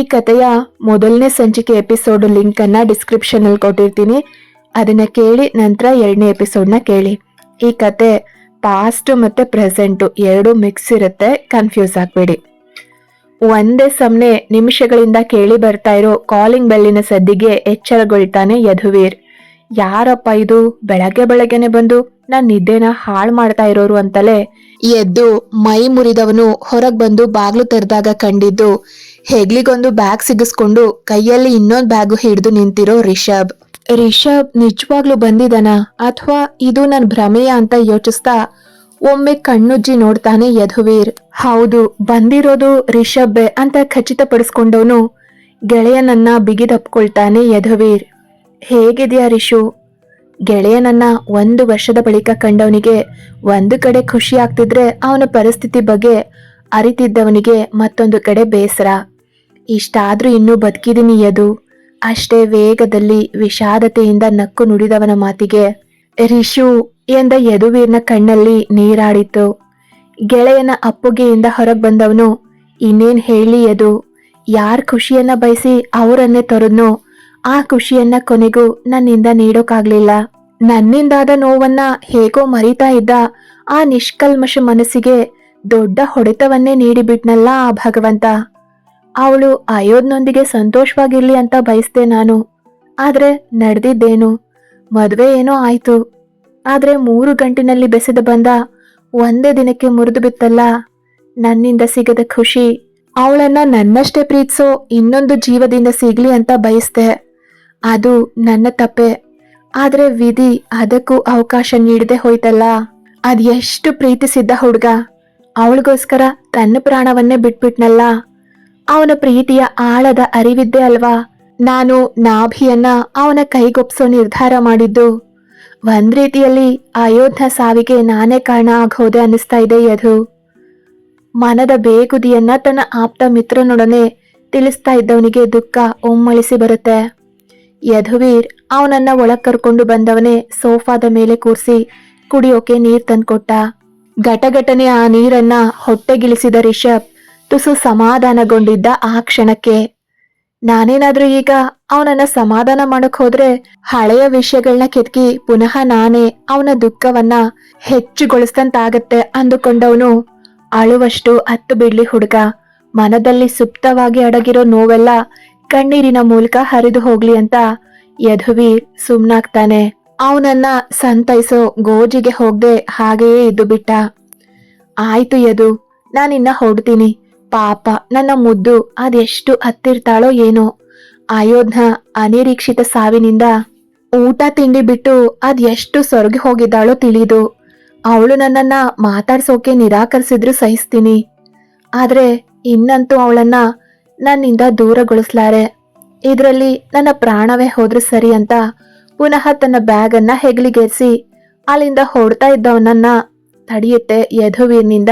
ಈ ಕಥೆಯ ಮೊದಲನೇ ಸಂಚಿಕೆ ಎಪಿಸೋಡ್ ಲಿಂಕನ್ನು ಡಿಸ್ಕ್ರಿಪ್ಷನಲ್ಲಿ ಕೊಟ್ಟಿರ್ತೀನಿ. ಅದನ್ನ ಕೇಳಿ ನಂತರ ಎರಡನೇ ಎಪಿಸೋಡ್ನ ಕೇಳಿ. ಈ ಕತೆ ಪಾಸ್ಟ್ ಮತ್ತೆ ಪ್ರೆಸೆಂಟ್ ಎರಡು ಮಿಕ್ಸ್ ಇರುತ್ತೆ ಕನ್ಫ್ಯೂಸ್ ಆಗ್ಬೇಡಿ. ಒಂದೇ ಸಮನೆ ನಿಮಿಷಗಳಿಂದ ಕೇಳಿ ಬರ್ತಾ ಇರೋ ಕಾಲಿಂಗ್ ಬೆಲ್ಲಿನ ಸದ್ದಿಗೆ ಎಚ್ಚರಗೊಳ್ತಾನೆ ಯಧುವೀರ್ ಯಾರಪ್ಪ ಇದು? ಬೆಳಗ್ಗೆ ಬೆಳಗ್ಗೆನೆ ಬಂದು ನಾನ್ ನಿದ್ದೆನ ಹಾಳು ಮಾಡ್ತಾ ಇರೋರು ಅಂತಲೇ ಎದ್ದು ಮೈ ಮುರಿದವನು ಹೊರಗೆ ಬಂದು ಬಾಗ್ಲು ತೆರೆದಾಗ ಕಂಡಿದ್ದು ಹೆಗ್ಲಿಗೊಂದು ಬ್ಯಾಗ್ ಸಿಗಿಸ್ಕೊಂಡು ಕೈಯಲ್ಲಿ ಇನ್ನೊಂದು ಬ್ಯಾಗು ಹಿಡಿದು ನಿಂತಿರೋ ರಿಷಬ್. ರಿಷಬ್ ನಿಜವಾಗ್ಲೂ ಬಂದಿದನ ಅಥವಾ ಇದು ನನ್ನ ಭ್ರಮೆಯ ಅಂತ ಯೋಚಿಸ್ತಾ ಒಮ್ಮೆ ಕಣ್ಣುಜ್ಜಿ ನೋಡ್ತಾನೆ ಯಧುವೀರ್ ಹೌದು, ಬಂದಿರೋದು ರಿಷಬ್ಬೆ ಅಂತ ಖಚಿತಪಡಿಸ್ಕೊಂಡವನು ಗೆಳೆಯನನ್ನ ಬಿಗಿದಪ್ಕೊಳ್ತಾನೆ ಯಧುವೀರ್ ಹೇಗಿದ್ಯಾ ರಿಷು? ಗೆಳೆಯನನ್ನ ಒಂದು ವರ್ಷದ ಬಳಿಕ ಕಂಡವನಿಗೆ ಒಂದು ಕಡೆ ಖುಷಿ ಆಗ್ತಿದ್ರೆ ಅವನ ಪರಿಸ್ಥಿತಿ ಬಗ್ಗೆ ಅರಿತಿದ್ದವನಿಗೆ ಮತ್ತೊಂದು ಕಡೆ ಬೇಸರ. ಇಷ್ಟಾದ್ರೂ ಇನ್ನೂ ಬದುಕಿದೀನಿ ಅದು ಅಷ್ಟೇ ವೇಗದಲ್ಲಿ ವಿಷಾದತೆಯಿಂದ ನಕ್ಕು ನುಡಿದವನ ಮಾತಿಗೆ, ರಿಷು, ಎಂದ ಯದುವೀರ್ನ ಕಣ್ಣಲ್ಲಿ ನೀರಾಡಿತು ಗೆಳೆಯನ ಅಪ್ಪುಗೆಯಿಂದ ಹೊರಗೆ ಬಂದವನು, ಇನ್ನೇನ್ ಹೇಳಿ ಅದು ಯಾರ್ ಖುಷಿಯನ್ನ ಬಯಸಿ ಅವರನ್ನೇ ತೊರೆದ್ನೋ, ಆ ಖುಷಿಯನ್ನ ಕೊನೆಗೂ ನನ್ನಿಂದ ನೀಡೋಕಾಗ್ಲಿಲ್ಲ. ನನ್ನಿಂದಾದ ನೋವನ್ನ ಹೇಗೋ ಮರಿತಾ ಇದ್ದ ಆ ನಿಷ್ಕಲ್ಮಶ ಮನಸ್ಸಿಗೆ ದೊಡ್ಡ ಹೊಡೆತವನ್ನೇ ನೀಡಿಬಿಟ್ನಲ್ಲ ಆ ಭಗವಂತ. ಅವಳು ಅಯೋಧ್ನೊಂದಿಗೆ ಸಂತೋಷವಾಗಿರ್ಲಿ ಅಂತ ಬಯಸ್ದೆ ನಾನು. ಆದ್ರೆ ನಡೆದಿದ್ದೇನು? ಮದುವೆ ಏನೋ ಆಯ್ತು. ಆದ್ರೆ ಮೂರು ಗಂಟಿನಲ್ಲಿ ಬೆಸೆದು ಬಂದ ಒಂದೇ ದಿನಕ್ಕೆ ಮುರಿದು ಬಿತ್ತಲ್ಲ. ನನ್ನಿಂದ ಸಿಗದ ಖುಷಿ, ಅವಳನ್ನ ನನ್ನಷ್ಟೇ ಪ್ರೀತಿಸೋ ಇನ್ನೊಂದು ಜೀವದಿಂದ ಸಿಗ್ಲಿ ಅಂತ ಬಯಸ್ದೆ. ಅದು ನನ್ನ ತಪ್ಪೆ. ಆದ್ರೆ ವಿಧಿ ಅದಕ್ಕೂ ಅವಕಾಶ ನೀಡದೆ ಹೋಯ್ತಲ್ಲ. ಎಷ್ಟು ಪ್ರೀತಿಸಿದ್ದ ಹುಡ್ಗ. ಅವಳಿಗೋಸ್ಕರ ತನ್ನ ಪ್ರಾಣವನ್ನೇ ಬಿಟ್ಬಿಟ್ನಲ್ಲ. ಅವನ ಪ್ರೀತಿಯ ಆಳದ ಅರಿವಿದ್ದೆ ಅಲ್ವಾ? ನಾನು ನಾಭಿಯನ್ನ ಅವನ ಕೈಗೊಪ್ಸೋ ನಿರ್ಧಾರ ಮಾಡಿದ್ದು. ಒಂದ್ ರೀತಿಯಲ್ಲಿ ಅಯೋಧ್ಯ ಸಾವಿಗೆ ನಾನೇ ಕಾರಣ ಆಗೋದೆ ಅನ್ನಿಸ್ತಾ ಇದೆ ಯದು ಮನದ ಬೇಗುದಿಯನ್ನ ತನ್ನ ಆಪ್ತ ಮಿತ್ರನೊಡನೆ ತಿಳಿಸ್ತಾ ಇದ್ದವನಿಗೆ ದುಃಖ ಒಮ್ಮಳಿಸಿ ಬರುತ್ತೆ. ಯದುವೀರ್ ಅವನನ್ನ ಒಳಗ್ ಕರ್ಕೊಂಡು ಬಂದವನೇ ಸೋಫಾದ ಮೇಲೆ ಕೂರ್ಸಿ ಕುಡಿಯೋಕೆ ನೀರ್ ತಂದ್ಕೊಟ್ಟ. ಘಟಘಟನೆ ಆ ನೀರನ್ನ ಹೊಟ್ಟೆಗಿಳಿಸಿದ ರಿಷಬ್ ತುಸು ಸಮಾಧಾನಗೊಂಡಿದ್ದ ಆ ಕ್ಷಣಕ್ಕೆ. ನಾನೇನಾದ್ರೂ ಈಗ ಅವನನ್ನ ಸಮಾಧಾನ ಮಾಡಕ್ ಹೋದ್ರೆ ಹಳೆಯ ವಿಷಯಗಳನ್ನ ಕೆತ್ಕಿ ಪುನಃ ನಾನೇ ಅವನ ದುಃಖವನ್ನ ಹೆಚ್ಚುಗೊಳಿಸ್ತಂತಾಗತ್ತೆ ಅಂದುಕೊಂಡವನು ಅಳುವಷ್ಟು ಹತ್ತು ಬಿಡ್ಲಿ ಹುಡುಗ. ಮನದಲ್ಲಿ ಸುಪ್ತವಾಗಿ ಅಡಗಿರೋ ನೋವೆಲ್ಲ ಕಣ್ಣೀರಿನ ಮೂಲಕ ಹರಿದು ಹೋಗ್ಲಿ ಅಂತ ಯಧುವಿ ಸುಮ್ನಾಗ್ತಾನೆ. ಅವನನ್ನ ಸಂತೈಸೋ ಗೋಜಿಗೆ ಹೋಗ್ದೆ ಹಾಗೆಯೇ ಇದ್ದು ಬಿಟ್ಟ. ಆಯ್ತು ಯದು, ನಾನಿನ್ನ ಹೊಡ್ತೀನಿ ಪಾಪ, ನನ್ನ ಮುದ್ದು ಅದೆಷ್ಟು ಹತ್ತಿರ್ತಾಳೋ ಏನೋ. ಅಯೋಧ್ಯ ಅನಿರೀಕ್ಷಿತ ಸಾವಿನಿಂದ ಊಟ ತಿಂಡಿ ಬಿಟ್ಟು ಅದ್ ಎಷ್ಟು ಸೊರಗಿ ಹೋಗಿದ್ದಾಳೋ ತಿಳಿದು ಅವಳು ನನ್ನನ್ನ ಮಾತಾಡ್ಸೋಕೆ ನಿರಾಕರಿಸಿದ್ರು ಸಹಿಸ್ತೀನಿ. ಆದ್ರೆ ಇನ್ನಂತೂ ಅವಳನ್ನ ನನ್ನಿಂದ ದೂರಗೊಳಿಸ್ಲಾರೆ. ಇದರಲ್ಲಿ ನನ್ನ ಪ್ರಾಣವೇ ಹೋದ್ರೆ ಸರಿ ಅಂತ ಪುನಃ ತನ್ನ ಬ್ಯಾಗ್ ಅನ್ನ ಹೆಗ್ಲಿಗೇರಿಸಿ ಅಲ್ಲಿಂದ ಹೊಡ್ತಾ ಇದ್ದವನನ್ನ ತಡೆಯುತ್ತೆ ಯಧುವೀರ್ನಿಂದ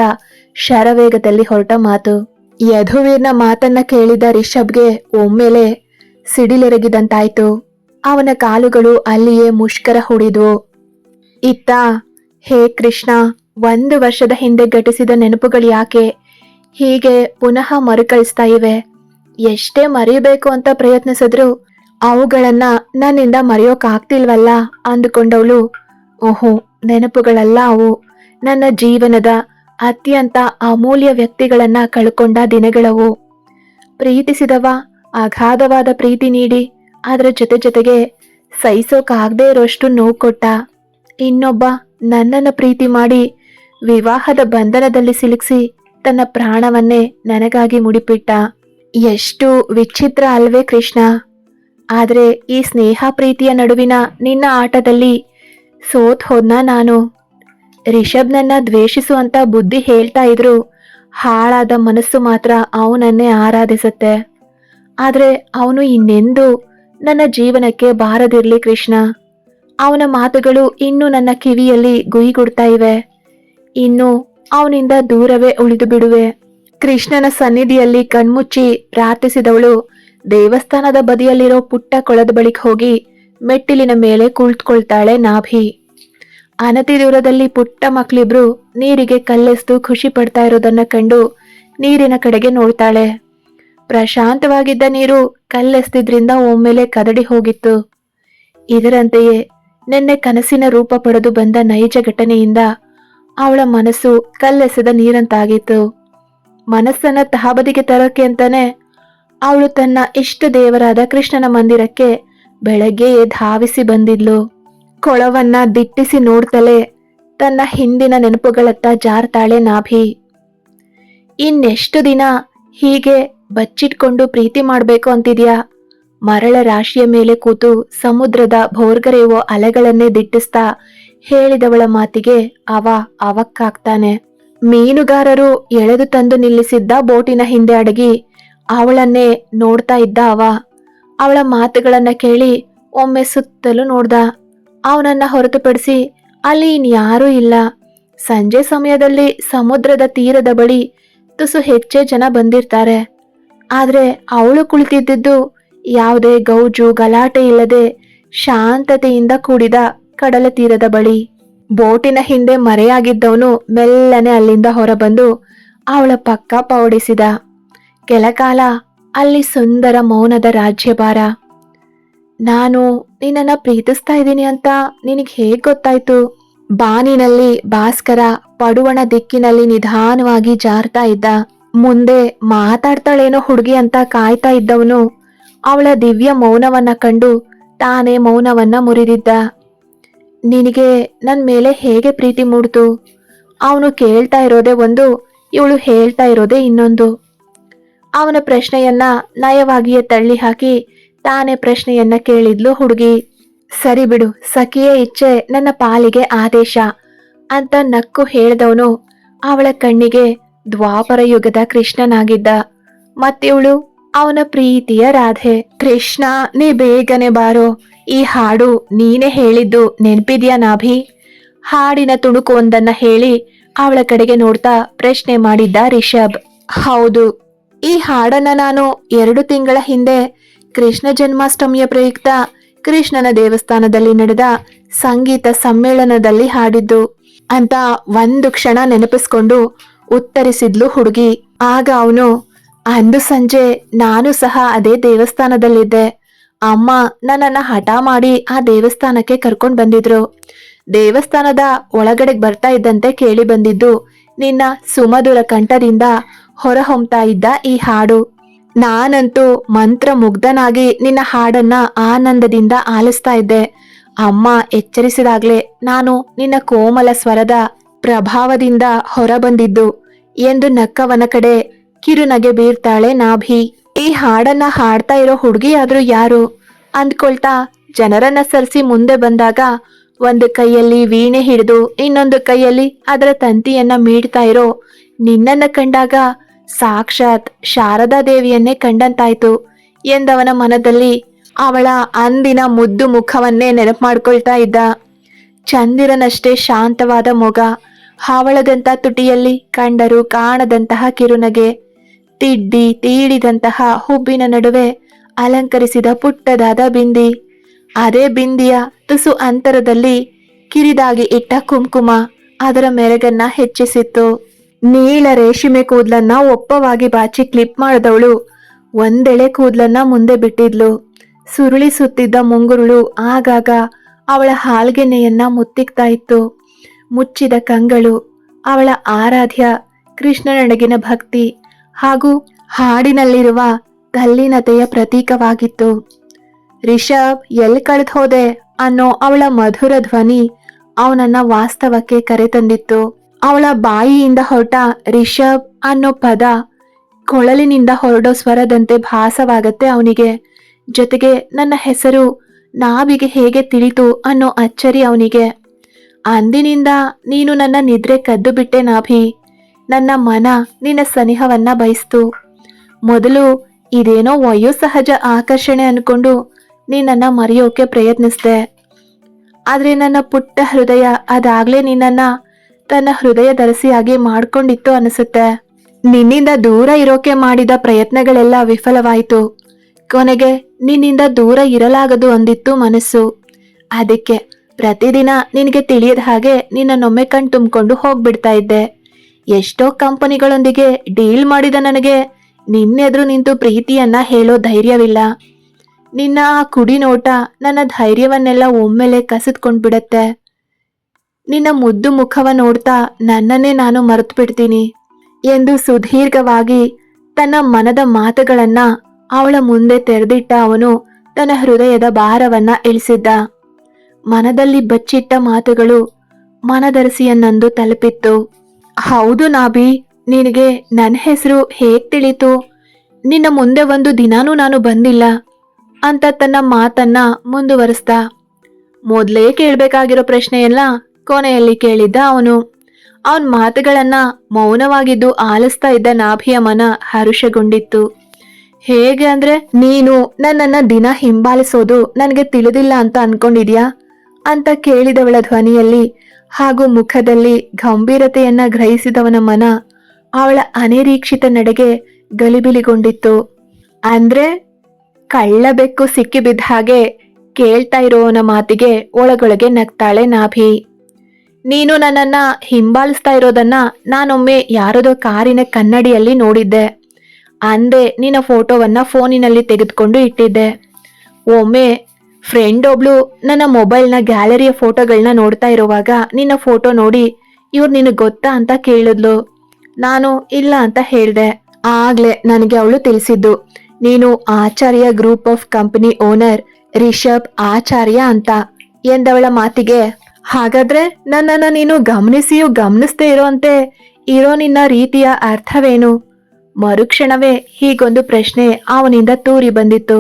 ಶರವೇಗದಲ್ಲಿ ಹೊರಟ ಮಾತು. ಯಧುವೀರ್ನ ಮಾತನ್ನ ಕೇಳಿದ ರಿಷಬ್ಗೆ ಒಮ್ಮೆಲೆ ಸಿಡಿಲೆರಗಿದಂತಾಯ್ತು. ಅವನ ಕಾಲುಗಳು ಅಲ್ಲಿಯೇ ಮುಷ್ಕರ ಹೂಡಿದ್ವು. ಇತ್ತ, ಹೇ ಕೃಷ್ಣ, ಒಂದು ವರ್ಷದ ಹಿಂದೆ ಘಟಿಸಿದ ನೆನಪುಗಳು ಯಾಕೆ? ಹೀಗೆ ಪುನಃ ಮರುಕಳಿಸ್ತಾ ಇವೆ. ಎಷ್ಟೇ ಮರೆಯಬೇಕು ಅಂತ ಪ್ರಯತ್ನಿಸಿದ್ರು ಅವುಗಳನ್ನ ನನ್ನಿಂದ ಮರೆಯೋಕಾಗ್ತಿಲ್ವಲ್ಲ ಅಂದುಕೊಂಡವಳು. ಓಹೋ, ನೆನಪುಗಳೆಲ್ಲ ಅವು. ನನ್ನ ಜೀವನದ ಅತ್ಯಂತ ಅಮೂಲ್ಯ ವ್ಯಕ್ತಿಗಳನ್ನ ಕಳ್ಕೊಂಡ ದಿನಗಳವು. ಪ್ರೀತಿಸಿದವ, ಅಗಾಧವಾದ ಪ್ರೀತಿ ನೀಡಿ, ಅದರ ಜೊತೆ ಜೊತೆಗೆ ಸಹಿಸೋಕಾಗದೇ ಇರೋಷ್ಟು ನೋವು ಕೊಟ್ಟ. ಇನ್ನೊಬ್ಬ ನನ್ನನ್ನು ಪ್ರೀತಿ ಮಾಡಿ ವಿವಾಹದ ಬಂಧನದಲ್ಲಿ ಸಿಲುಕಿಸಿ ತನ್ನ ಪ್ರಾಣವನ್ನೇ ನನಗಾಗಿ ಮುಡಿಪಿಟ್ಟ. ಎಷ್ಟು ವಿಚಿತ್ರ ಅಲ್ವೇ ಕೃಷ್ಣ. ಆದರೆ ಈ ಸ್ನೇಹ ಪ್ರೀತಿಯ ನಡುವಿನ ನಿನ್ನ ಆಟದಲ್ಲಿ ಸೋತ್ ಹೋದ್ನ ನಾನು. ರಿಷಬ್ನನ್ನ ದ್ವೇಷಿಸು ಅಂತ ಬುದ್ಧಿ ಹೇಳ್ತಾ ಇದ್ರು, ಹಾಳಾದ ಮನಸ್ಸು ಮಾತ್ರ ಅವನನ್ನೇ ಆರಾಧಿಸುತ್ತೆ. ಆದರೆ ಅವನು ಇನ್ನೆಂದು ನನ್ನ ಜೀವನಕ್ಕೆ ಬಾರದಿರ್ಲಿ ಕೃಷ್ಣ. ಅವನ ಮಾತುಗಳು ಇನ್ನು ನನ್ನ ಕಿವಿಯಲ್ಲಿ ಗುಯಿಗುಡ್ತಾ ಇವೆ. ಇನ್ನು ಅವನಿಂದ ದೂರವೇ ಉಳಿದು ಬಿಡುವೆ. ಕೃಷ್ಣನ ಸನ್ನಿಧಿಯಲ್ಲಿ ಕಣ್ಮುಚ್ಚಿ ಪ್ರಾರ್ಥಿಸಿದವಳು ದೇವಸ್ಥಾನದ ಬದಿಯಲ್ಲಿರೋ ಪುಟ್ಟ ಕೊಳದ ಬಳಿಗೆ ಹೋಗಿ ಮೆಟ್ಟಿಲಿನ ಮೇಲೆ ಕುಳಿತುಕೊಳ್ತಾಳೆ ನಾಭಿ. ಅನತಿ ದೂರದಲ್ಲಿ ಪುಟ್ಟ ಮಕ್ಕಳಿಬ್ರು ನೀರಿಗೆ ಕಲ್ಲೆಸ್ದು ಖುಷಿ ಪಡ್ತಾ ಇರೋದನ್ನ ಕಂಡು ನೀರಿನ ಕಡೆಗೆ ನೋಡ್ತಾಳೆ. ಪ್ರಶಾಂತವಾಗಿದ್ದ ನೀರು ಕಲ್ಲೆಸ್ತಿದ್ರಿಂದ ಒಮ್ಮೆಲೆ ಕದಡಿ ಹೋಗಿತ್ತು. ಇದರಂತೆಯೇ ನಿನ್ನೆ ಕನಸಿನ ರೂಪ ಪಡೆದು ಬಂದ ನೈಜ ಘಟನೆಯಿಂದ ಅವಳ ಮನಸ್ಸು ಕಲ್ಲೆಸೆದ ನೀರಂತಾಗಿತ್ತು. ಮನಸ್ಸನ್ನ ತಹಬದಿಗೆ ತರೋಕೆ ಅಂತಾನೆ ಅವಳು ತನ್ನ ಇಷ್ಟ ದೇವರಾದ ಕೃಷ್ಣನ ಮಂದಿರಕ್ಕೆ ಬೆಳಗ್ಗೆಯೇ ಧಾವಿಸಿ ಬಂದಿದ್ಲು. ಕೊಳವನ್ನ ದಿಟ್ಟಿಸಿ ನೋಡ್ತಲೇ ತನ್ನ ಹಿಂದಿನ ನೆನಪುಗಳತ್ತ ಜಾರ್ತಾಳೆ ನಾಭಿ. ಇನ್ನೆಷ್ಟು ದಿನ ಹೀಗೆ ಬಚ್ಚಿಟ್ಕೊಂಡು ಪ್ರೀತಿ ಮಾಡ್ಬೇಕು ಅಂತಿದ್ಯಾ? ಮರಳ ರಾಶಿಯ ಮೇಲೆ ಕೂತು ಸಮುದ್ರದ ಭೋರ್ಗರೆಯುವ ಅಲೆಗಳನ್ನೇ ದಿಟ್ಟಿಸ್ತಾ ಹೇಳಿದವಳ ಮಾತಿಗೆ ಅವ ಅವಕ್ಕಾಗ್ತಾನೆ. ಮೀನುಗಾರರು ಎಳೆದು ತಂದು ನಿಲ್ಲಿಸಿದ್ದ ಬೋಟಿನ ಹಿಂದೆ ಅಡಗಿ ಅವಳನ್ನೇ ನೋಡ್ತಾ ಇದ್ದ ಅವ. ಅವಳ ಮಾತುಗಳನ್ನ ಕೇಳಿ ಒಮ್ಮೆ ಸುತ್ತಲೂ ನೋಡ್ದ. ಅವನನ್ನ ಹೊರತುಪಡಿಸಿ ಅಲ್ಲಿ ಇನ್ಯಾರೂ ಇಲ್ಲ. ಸಂಜೆ ಸಮಯದಲ್ಲಿ ಸಮುದ್ರದ ತೀರದ ಬಳಿ ತುಸು ಹೆಚ್ಚೇ ಜನ ಬಂದಿರ್ತಾರೆ. ಆದರೆ ಅವಳು ಕುಳಿತಿದ್ದಿದ್ದು ಯಾವುದೇ ಗೌಜು ಗಲಾಟೆ ಇಲ್ಲದೆ ಶಾಂತತೆಯಿಂದ ಕೂಡಿದ ಕಡಲ ತೀರದ ಬಳಿ. ಬೋಟಿನ ಹಿಂದೆ ಮರೆಯಾಗಿದ್ದವನು ಮೆಲ್ಲನೆ ಅಲ್ಲಿಂದ ಹೊರಬಂದು ಅವಳ ಪಕ್ಕ ಪೌಡಿಸಿದ. ಕೆಲಕಾಲ ಅಲ್ಲಿ ಸುಂದರ ಮೌನದ ರಾಜ್ಯಭಾರ. ನಾನು ನಿನ್ನನ್ನು ಪ್ರೀತಿಸ್ತಾ ಇದ್ದೀನಿ ಅಂತ ನಿನಗೆ ಹೇಗೆ ಗೊತ್ತಾಯ್ತು? ಬಾನಿನಲ್ಲಿ ಭಾಸ್ಕರ ಪಡುವಣ ದಿಕ್ಕಿನಲ್ಲಿ ನಿಧಾನವಾಗಿ ಜಾರ್ತಾ ಇದ್ದ. ಮುಂದೆ ಮಾತಾಡ್ತಾಳೇನೋ ಹುಡುಗಿ ಅಂತ ಕಾಯ್ತಾ ಇದ್ದವನು. ಅವಳ ದಿವ್ಯ ಮೌನವನ್ನ ಕಂಡು ತಾನೇ ಮೌನವನ್ನ ಮುರಿದಿದ್ದ. ನಿನಗೆ ನನ್ನ ಮೇಲೆ ಹೇಗೆ ಪ್ರೀತಿ ಮೂಡ್ತು? ಅವನು ಕೇಳ್ತಾ ಇರೋದೇ ಒಂದು, ಇವಳು ಹೇಳ್ತಾ ಇರೋದೇ ಇನ್ನೊಂದು. ಅವನ ಪ್ರಶ್ನೆಯನ್ನ ನಯವಾಗಿಯೇ ತಳ್ಳಿ ಹಾಕಿ ತಾನೇ ಪ್ರಶ್ನೆಯನ್ನ ಕೇಳಿದ್ಲು ಹುಡುಗಿ. ಸರಿ ಬಿಡು, ಸಖಿಯೇ ಇಚ್ಛೆ, ನನ್ನ ಪಾಲಿಗೆ ಆದೇಶ ಅಂತ ನಕ್ಕು ಹೇಳ್ದವನು ಅವಳ ಕಣ್ಣಿಗೆ ದ್ವಾಪರ ಯುಗದ ಕೃಷ್ಣನಾಗಿದ್ದ. ಮತ್ತಿವಳು? ಅವನ ಪ್ರೀತಿಯ ರಾಧೆ. ಕೃಷ್ಣ, ನೀ ಬೇಗನೆ ಬಾರೋ. ಈ ಹಾಡು ನೀನೇ ಹೇಳಿದ್ದು ನೆನ್ಪಿದ್ಯಾ ನಾಭಿ? ಹಾಡಿನ ತುಣುಕು ಒಂದನ್ನ ಹೇಳಿ ಅವಳ ಕಡೆಗೆ ನೋಡ್ತಾ ಪ್ರಶ್ನೆ ಮಾಡಿದ್ದ ರಿಷಬ್. ಹೌದು, ಈ ಹಾಡನ್ನ ನಾನು ಎರಡು ತಿಂಗಳ ಹಿಂದೆ ಕೃಷ್ಣ ಜನ್ಮಾಷ್ಟಮಿಯ ಪ್ರಯುಕ್ತ ಕೃಷ್ಣನ ದೇವಸ್ಥಾನದಲ್ಲಿ ನಡೆದ ಸಂಗೀತ ಸಮ್ಮೇಳನದಲ್ಲಿ ಹಾಡಿದ್ದು. ಅಂತ ಒಂದು ಕ್ಷಣ ನೆನಪಿಸ್ಕೊಂಡು ಉತ್ತರಿಸಿದ್ಲು ಹುಡುಗಿ. ಆಗ ಅವನು ಅಂದು ಸಂಜೆ ನಾನು ಸಹ ಅದೇ ದೇವಸ್ಥಾನದಲ್ಲಿದ್ದೆ. ಅಮ್ಮ ನನ್ನನ್ನ ಹಠ ಮಾಡಿ ಆ ದೇವಸ್ಥಾನಕ್ಕೆ ಕರ್ಕೊಂಡು ಬಂದಿದ್ರು. ದೇವಸ್ಥಾನದ ಒಳಗಡೆ ಬರ್ತಾ ಇದ್ದಂತೆ ಕೇಳಿ ಬಂದಿದ್ದು, ನಿನ್ನ ಸುಮಧುರ ಕಂಠದಿಂದ ಹೊರಹೊಮ್ತಾ ಇದ್ದ ಈ ಹಾಡು. ನಾನಂತೂ ಮಂತ್ರ ಮುಗ್ಧನಾಗಿ ನಿನ್ನ ಹಾಡನ್ನ ಆನಂದದಿಂದ ಆಲಿಸ್ತಾ ಇದ್ದೆ. ಅಮ್ಮ ಎಚ್ಚರಿಸಿದಾಗಲೇ ನಾನು ನಿನ್ನ ಕೋಮಲ ಸ್ವರದ ಪ್ರಭಾವದಿಂದ ಹೊರಬಂದಿದ್ದು ಎಂದು ನಕ್ಕವನ ಕಡೆ ಕಿರುನಗೆ ಬೀರ್ತಾಳೆ ನಾಭಿ. ಈ ಹಾಡನ್ನ ಹಾಡ್ತಾ ಇರೋ ಹುಡುಗಿಯಾದ್ರೂ ಯಾರು? ಅಂದ್ಕೊಳ್ತಾ ಜನರನ್ನ ಸರಿಸಿ ಮುಂದೆ ಬಂದಾಗ ಒಂದು ಕೈಯಲ್ಲಿ ವೀಣೆ ಹಿಡಿದು ಇನ್ನೊಂದು ಕೈಯಲ್ಲಿ ಅದರ ತಂತಿಯನ್ನ ಮೀಡ್ತಾ ಇರೋ ನಿನ್ನನ್ನ ಕಂಡಾಗ ಸಾಕ್ಷಾತ್ ಶಾರದಾ ದೇವಿಯನ್ನೇ ಕಂಡಂತಾಯ್ತು ಎಂದವನ ಮನದಲ್ಲಿ ಅವಳ ಅಂದಿನ ಮುದ್ದು ಮುಖವನ್ನೇ ನೆನಪು ಮಾಡ್ಕೊಳ್ತಾ ಇದ್ದ. ಚಂದಿರನಷ್ಟೇ ಶಾಂತವಾದ ಮೊಗ, ಹಾವಳದಂತ ತುಟಿಯಲ್ಲಿ ಕಂಡರು ಕಾಣದಂತಹ ಕಿರುನಗೆ. ತಿಡ್ಡಿ ತೀಡಿದಂತಹ ಹುಬ್ಬಿನ ನಡುವೆ ಅಲಂಕರಿಸಿದ ಪುಟ್ಟದಾದ ಬಿಂದಿ. ಅದೇ ಬಿಂದಿಯ ತುಸು ಅಂತರದಲ್ಲಿ ಕಿರಿದಾಗಿ ಇಟ್ಟ ಕುಂಕುಮ ಅದರ ಮೆರಗನ್ನ ಹೆಚ್ಚಿಸಿತ್ತು. ನೀಳ ರೇಷ್ಮೆ ಕೂದ್ಲನ್ನ ಒಪ್ಪವಾಗಿ ಬಾಚಿ ಕ್ಲಿಪ್ ಮಾಡಿದವಳು ಒಂದೆಳೆ ಕೂದ್ಲನ್ನ ಮುಂದೆ ಬಿಟ್ಟಿದ್ಲು. ಸುರುಳಿ ಸುತ್ತಿದ್ದ ಮುಂಗುರುಳು ಆಗಾಗ ಅವಳ ಹಾಲ್ಗೆನೆಯನ್ನ ಮುತ್ತಿಕ್ತಾ ಇತ್ತು. ಮುಚ್ಚಿದ ಕಂಗಳು ಅವಳ ಆರಾಧ್ಯ ಕೃಷ್ಣನಡಗಿನ ಭಕ್ತಿ ಹಾಗೂ ಹಾಡಿನಲ್ಲಿರುವ ತಲ್ಲೀನತೆಯ ಪ್ರತೀಕವಾಗಿತ್ತು. ರಿಷಬ್ ಎಲ್ಲಿ ಕಳೆದು ಹೋದೆ ಅನ್ನೋ ಅವಳ ಮಧುರ ಧ್ವನಿ ಅವನನ್ನ ವಾಸ್ತವಕ್ಕೆ ಕರೆತಂದಿತ್ತು. ಅವಳ ಬಾಯಿಯಿಂದ ಹೊರಟ ರಿಷಬ್ ಅನ್ನೋ ಪದ ಕೊಳಲಿನಿಂದ ಹೊರಡೋ ಸ್ವರದಂತೆ ಭಾಸವಾಗತ್ತೆ ಅವನಿಗೆ. ಜೊತೆಗೆ ನನ್ನ ಹೆಸರು ನಾವಿಗೆ ಹೇಗೆ ತಿಳಿತು ಅನ್ನೋ ಅಚ್ಚರಿ ಅವನಿಗೆ. ಅಂದಿನಿಂದ ನೀನು ನನ್ನ ನಿದ್ರೆ ಕದ್ದು ಬಿಟ್ಟೆ ನಾಭಿ. ನನ್ನ ಮನ ನಿನ್ನ ಸನಿಹವನ್ನ ಬಯಸ್ತು. ಮೊದಲು ಇದೇನೋ ವಯೋಸಹಜ ಆಕರ್ಷಣೆ ಅನ್ಕೊಂಡು ನಿನ್ನನ್ನ ಮರೆಯೋಕೆ ಪ್ರಯತ್ನಿಸಿದೆ. ಆದ್ರೆ ನನ್ನ ಪುಟ್ಟ ಹೃದಯ ಅದಾಗ್ಲೇ ನಿನ್ನನ್ನ ತನ್ನ ಹೃದಯ ದರಸಿಯಾಗಿ ಮಾಡ್ಕೊಂಡಿತ್ತು ಅನಿಸುತ್ತೆ. ನಿನ್ನಿಂದ ದೂರ ಇರೋಕೆ ಮಾಡಿದ ಪ್ರಯತ್ನಗಳೆಲ್ಲ ವಿಫಲವಾಯಿತು. ಕೊನೆಗೆ ನಿನ್ನಿಂದ ದೂರ ಇರಲಾಗದು ಅಂದಿತ್ತು ಮನಸ್ಸು. ಅದಕ್ಕೆ ಪ್ರತಿದಿನ ನಿನಗೆ ತಿಳಿಯದ ಹಾಗೆ ನಿನ್ನನ್ನೊಮ್ಮೆ ಕಣ್ ತುಂಬಿಕೊಂಡು ಹೋಗ್ಬಿಡ್ತಾ ಇದ್ದೆ. ಎಷ್ಟೋ ಕಂಪನಿಗಳೊಂದಿಗೆ ಡೀಲ್ ಮಾಡಿದ ನನಗೆ ನಿನ್ನೆದ್ರು ನಿಂತು ಪ್ರೀತಿಯನ್ನ ಹೇಳೋ ಧೈರ್ಯವಿಲ್ಲ. ನಿನ್ನ ಆ ಕುಡಿ ನೋಟ ನನ್ನ ಧೈರ್ಯವನ್ನೆಲ್ಲ ಒಮ್ಮೆಲೆ ಕಸಿದ್ಕೊಂಡ್ಬಿಡತ್ತೆ ನಿನ್ನ ಮುದ್ದು ಮುಖವ ನೋಡ್ತಾ ನನ್ನನ್ನೇ ನಾನು ಮರೆತು ಬಿಡ್ತೀನಿ ಎಂದು ಸುದೀರ್ಘವಾಗಿ ತನ್ನ ಮನದ ಮಾತುಗಳನ್ನ ಅವಳ ಮುಂದೆ ತೆರೆದಿಟ್ಟ ಅವನು ತನ್ನ ಹೃದಯದ ಭಾರವನ್ನ ಇಳಿಸಿದ್ದ. ಮನದಲ್ಲಿ ಬಚ್ಚಿಟ್ಟ ಮಾತುಗಳು ಮನದರಸಿಯನ್ನಂದು ತಲುಪಿತ್ತು. ಹೌದು ನಾಭಿ, ನಿನಗೆ ನನ್ನ ಹೆಸರು ಹೇಗ್ ತಿಳಿತು? ನಿನ್ನ ಮುಂದೆ ಒಂದು ದಿನಾನೂ ನಾನು ಬಂದಿಲ್ಲ. ಅಂತ ತನ್ನ ಮಾತನ್ನ ಮುಂದುವರಿಸ್ದ. ಮೊದಲೇ ಕೇಳಬೇಕಾಗಿರೋ ಪ್ರಶ್ನೆಯೆಲ್ಲ ಕೊನೆಯಲ್ಲಿ ಕೇಳಿದ್ದ ಅವನು. ಅವನ ಮಾತುಗಳನ್ನ ಮೌನವಾಗಿದ್ದು ಆಲಿಸ್ತಾ ಇದ್ದ ನಾಭಿಯ ಮನ ಹರುಷಗೊಂಡಿತ್ತು. ಹೇಗೆ ಅಂದ್ರೆ, ನೀನು ನನ್ನನ್ನ ದಿನ ಹಿಂಬಾಲಿಸೋದು ನನಗೆ ತಿಳಿದಿಲ್ಲ ಅಂತ ಅನ್ಕೊಂಡಿದ್ಯಾ? ಅಂತ ಕೇಳಿದವಳ ಧ್ವನಿಯಲ್ಲಿ ಹಾಗೂ ಮುಖದಲ್ಲಿ ಗಂಭೀರತೆಯನ್ನ ಗ್ರಹಿಸಿದವನ ಮನ ಅವಳ ಅನಿರೀಕ್ಷಿತ ನಡೆಗೆ ಗಲಿಬಿಲಿಗೊಂಡಿತ್ತು. ಅಂದ್ರೆ ಕಳ್ಳಬೆಕ್ಕು ಸಿಕ್ಕಿಬಿದ್ದ ಹಾಗೆ ಕೇಳ್ತಾ ಇರೋವನ ಮಾತಿಗೆ ಒಳಗೊಳಗೆ ನಗ್ತಾಳೆ ನಾಭಿ. ನೀನು ನನ್ನನ್ನ ಹಿಂಬಾಲಿಸ್ತಾ ಇರೋದನ್ನ ನಾನೊಮ್ಮೆ ಯಾರದೋ ಕಾರಿನ ಕನ್ನಡಿಯಲ್ಲಿ ನೋಡಿದ್ದೆ. ಅಂದೆ ನಿನ್ನ ಫೋಟೋವನ್ನ ಫೋನಿನಲ್ಲಿ ತೆಗೆದುಕೊಂಡು ಇಟ್ಟಿದ್ದೆ. ಒಮ್ಮೆ ಫ್ರೆಂಡ್ ಒಬ್ಳು ನನ್ನ ಮೊಬೈಲ್ನ ಗ್ಯಾಲರಿಯ ಫೋಟೋಗಳನ್ನ ನೋಡ್ತಾ ಇರುವಾಗ ನಿನ್ನ ಫೋಟೋ ನೋಡಿ ಇವ್ರು ನಿನಗೆ ಗೊತ್ತಾ ಅಂತ ಕೇಳಿದ್ಲು. ನಾನು ಇಲ್ಲ ಅಂತ ಹೇಳ್ದೆ. ಆಗ್ಲೇ ನನಗೆ ಅವಳು ತಿಳಿಸಿದ್ದು, ನೀನು Acharya group of company owner Rishab Acharya ಅಂತ ಎಂದವಳ ಮಾತಿಗೆ. ಹಾಗಾದ್ರೆ ನನ್ನನ್ನು ನೀನು ಗಮನಿಸಿಯೂ ಗಮನಿಸದೇ ಇರೋಂತೆ, ಇರೋ ನಿನ್ನ ರೀತಿಯ ಅರ್ಥವೇನು? ಮರುಕ್ಷಣವೇ ಹೀಗೊಂದು ಪ್ರಶ್ನೆ ಅವನಿಂದ ತೂರಿ ಬಂದಿತ್ತು.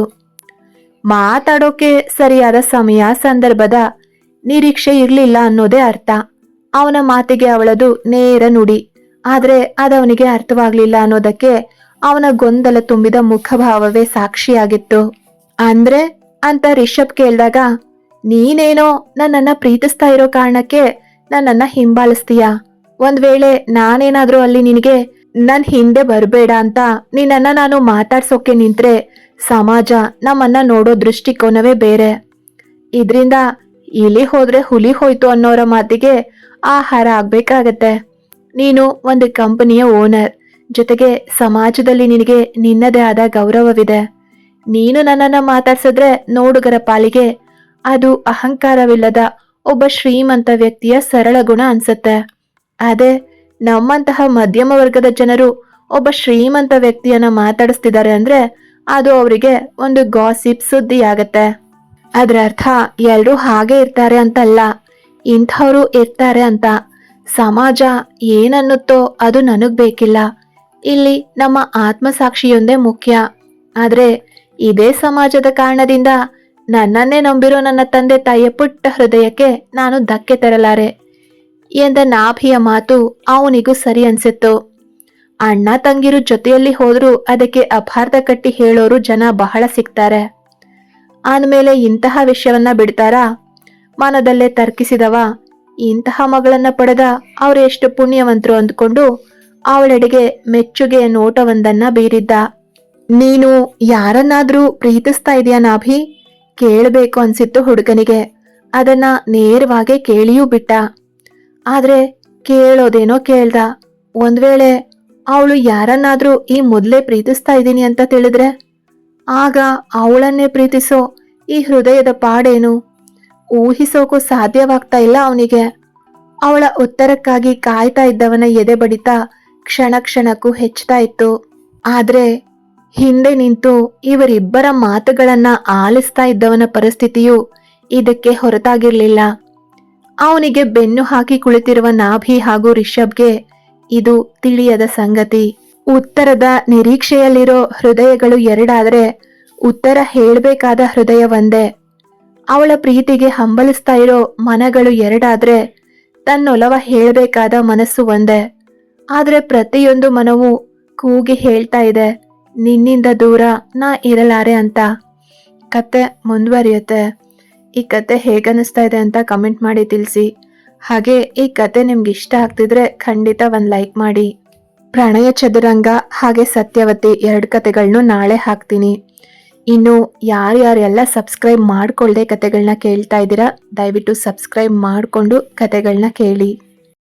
ಮಾತಾಡೋಕೆ ಸರಿಯಾದ ಸಮಯ ಸಂದರ್ಭದ ನಿರೀಕ್ಷೆ ಇರಲಿಲ್ಲ ಅನ್ನೋದೇ ಅರ್ಥ. ಅವನ ಮಾತಿಗೆ ಅವಳದು ನೇರ ನುಡಿ. ಆದ್ರೆ ಅದವನಿಗೆ ಅರ್ಥವಾಗಲಿಲ್ಲ ಅನ್ನೋದಕ್ಕೆ ಅವನ ಗೊಂದಲ ತುಂಬಿದ ಮುಖಭಾವವೇ ಸಾಕ್ಷಿಯಾಗಿತ್ತು. ಅಂದ್ರೆ? ಅಂತ ರಿಷಬ್ ಕೇಳಿದಾಗ, ನೀನೇನೋ ನನ್ನನ್ನ ಪ್ರೀತಿಸ್ತಾ ಇರೋ ಕಾರಣಕ್ಕೆ ನನ್ನನ್ನ ಹಿಂಬಾಲಿಸ್ತೀಯ? ಒಂದು ವೇಳೆ ನಾನೇನಾದರೂ ಅಲ್ಲಿ ನಿನಗೆ ನನ್ ಹಿಂದೆ ಬರಬೇಡ ಅಂತ ನಿನ್ನನ್ನ ನಾನು ಮಾತಾಡ್ಸೋಕೆ ನಿಂತ್ರೆ ಸಮಾಜ ನಮ್ಮನ್ನ ನೋಡೋ ದೃಷ್ಟಿಕೋನವೇ ಬೇರೆ. ಇದ್ರಿಂದ ಇಲಿ ಹೋದ್ರೆ ಹುಲಿ ಹೋಯ್ತು ಅನ್ನೋರ ಮಾತಿಗೆ ಆಹಾರ ಆಗ್ಬೇಕಾಗತ್ತೆ. ನೀನು ಒಂದು ಕಂಪನಿಯ ಓನರ್, ಜೊತೆಗೆ ಸಮಾಜದಲ್ಲಿ ನಿನಗೆ ನಿನ್ನದೇ ಆದ ಗೌರವವಿದೆ. ನೀನು ನನ್ನನ್ನ ಮಾತಾಡ್ಸಿದ್ರೆ ನೋಡುಗರ ಪಾಲಿಗೆ ಅದು ಅಹಂಕಾರವಿಲ್ಲದ ಒಬ್ಬ ಶ್ರೀಮಂತ ವ್ಯಕ್ತಿಯ ಸರಳ ಗುಣ ಅನ್ಸುತ್ತೆ. ಅದೇ ನಮ್ಮಂತಹ ಮಧ್ಯಮ ವರ್ಗದ ಜನರು ಒಬ್ಬ ಶ್ರೀಮಂತ ವ್ಯಕ್ತಿಯನ್ನ ಮಾತಾಡಿಸ್ತಿದ್ದಾರೆ ಅಂದ್ರೆ ಅದು ಅವರಿಗೆ ಒಂದು ಗಾಸಿಪ್ ಸುದ್ದಿ ಆಗತ್ತೆ ಅದ್ರ ಅರ್ಥ ಎಲ್ಲರೂ ಹಾಗೆ ಇರ್ತಾರೆ ಅಂತಲ್ಲ, ಇಂಥವ್ರು ಇರ್ತಾರೆ ಅಂತ. ಸಮಾಜ ಏನನ್ನುತ್ತೋ ಅದು ನನಗ್ ಬೇಕಿಲ್ಲ. ಇಲ್ಲಿ ನಮ್ಮ ಆತ್ಮಸಾಕ್ಷಿಯೊಂದೇ ಮುಖ್ಯ. ಆದ್ರೆ ಇದೇ ಸಮಾಜದ ಕಾರಣದಿಂದ ನನ್ನನ್ನೇ ನಂಬಿರೋ ನನ್ನ ತಂದೆ ತಾಯಿಯ ಪುಟ್ಟ ಹೃದಯಕ್ಕೆ ನಾನು ಧಕ್ಕೆ ತರಲಾರೆ. ಎಂದ ನಾಭಿಯ ಮಾತು ಅವನಿಗೂ ಸರಿ ಅನ್ಸಿತ್ತು. ಅಣ್ಣ ತಂಗಿರು ಜೊತೆಯಲ್ಲಿ ಹೋದ್ರೂ ಅದಕ್ಕೆ ಅಪಾರ್ಥ ಕಟ್ಟಿ ಹೇಳೋರು ಜನ ಬಹಳ ಸಿಗ್ತಾರೆ ಆದ್ಮೇಲೆ ಇಂತಹ ವಿಷಯವನ್ನ ಬಿಡ್ತಾರಾ? ಮನದಲ್ಲೇ ತರ್ಕಿಸಿದವ? ಇಂತಹ ಮಗಳನ್ನ ಪಡೆದ ಅವರು ಎಷ್ಟು ಪುಣ್ಯವಂತರು ಅಂದ್ಕೊಂಡು ಅವಳೆಡೆಗೆ ಮೆಚ್ಚುಗೆಯ ನೋಟವೊಂದನ್ನ ಬೀರಿದ್ದ. ನೀನು ಯಾರನ್ನಾದ್ರೂ ಪ್ರೀತಿಸ್ತಾ ಇದೆಯಾ ನಾಭಿ? ಕೇಳಬೇಕು ಅನ್ಸಿತ್ತು ಹುಡುಗನಿಗೆ. ಅದನ್ನ ನೇರವಾಗಿ ಕೇಳಿಯೂ ಬಿಟ್ಟ. ಆದ್ರೆ ಕೇಳೋದೇನೋ ಕೇಳ್ದ. ಒಂದ್ ವೇಳೆ ಅವಳು ಯಾರನ್ನಾದ್ರೂ ಈ ಮೊದಲೇ ಪ್ರೀತಿಸ್ತಾ ಇದ್ದೀನಿ ಅಂತ ತಿಳಿದ್ರೆ? ಆಗ ಅವಳನ್ನೇ ಪ್ರೀತಿಸೋ ಈ ಹೃದಯದ ಪಾಡೇನು? ಊಹಿಸೋಕೂ ಸಾಧ್ಯವಾಗ್ತಾ ಇಲ್ಲ ಅವನಿಗೆ. ಅವಳ ಉತ್ತರಕ್ಕಾಗಿ ಕಾಯ್ತಾ ಇದ್ದವನ ಎದೆ ಬಡಿತ ಕ್ಷಣ ಕ್ಷಣಕ್ಕೂ ಹೆಚ್ಚುತ್ತಾ ಇತ್ತು. ಆದ್ರೆ ಹಿಂದೆ ನಿಂತು ಇವರಿಬ್ಬರ ಮಾತುಗಳನ್ನ ಆಲಿಸ್ತಾ ಇದ್ದವನ ಪರಿಸ್ಥಿತಿಯು ಇದಕ್ಕೆ ಹೊರತಾಗಿರ್ಲಿಲ್ಲ. ಅವನಿಗೆ ಬೆನ್ನು ಹಾಕಿ ಕುಳಿತಿರುವ ನಾಭಿ ಹಾಗೂ ರಿಷಬ್ಗೆ ಇದು ತಿಳಿಯದ ಸಂಗತಿ. ಉತ್ತರದ ನಿರೀಕ್ಷೆಯಲ್ಲಿರೋ ಹೃದಯಗಳು ಎರಡಾದರೆ ಉತ್ತರ ಹೇಳಬೇಕಾದ ಹೃದಯ ಒಂದೇ. ಅವಳ ಪ್ರೀತಿಗೆ ಹಂಬಲಿಸ್ತಾ ಇರೋ ಮನಗಳು ಎರಡಾದರೆ ತನ್ನೊಲವ ಹೇಳಬೇಕಾದ ಮನಸ್ಸು ಒಂದೇ. ಆದರೆ ಪ್ರತಿಯೊಂದು ಮನವು ಕೂಗಿ ಹೇಳ್ತಾ ಇದೆ, ನಿನ್ನಿಂದ ದೂರ ನಾ ಇರಲಾರೆ ಅಂತ. ಕತೆ ಮುಂದುವರಿಯುತ್ತೆ. ಈ ಕತೆ ಹೇಗನ್ನಿಸ್ತಾ ಇದೆ ಅಂತ ಕಮೆಂಟ್ ಮಾಡಿ ತಿಳಿಸಿ. ಹಾಗೆ ಈ ಕತೆ ನಿಮ್ಗೆ ಇಷ್ಟ ಆಗ್ತಿದ್ರೆ ಖಂಡಿತ ಒಂದು ಲೈಕ್ ಮಾಡಿ. ಪ್ರಣಯ ಚದುರಂಗ ಹಾಗೆ ಸತ್ಯವತಿ ಎರಡು ಕತೆಗಳನ್ನೂ ನಾಳೆ ಹಾಕ್ತೀನಿ. ಇನ್ನು ಯಾರ್ಯಾರೆಲ್ಲ ಸಬ್ಸ್ಕ್ರೈಬ್ ಮಾಡ್ಕೊಳ್ಳದೆ ಕತೆಗಳನ್ನ ಕೇಳ್ತಾ ಇದ್ದೀರಾ, ದಯವಿಟ್ಟು ಸಬ್ಸ್ಕ್ರೈಬ್ ಮಾಡಿಕೊಂಡು ಕತೆಗಳನ್ನ ಕೇಳಿ.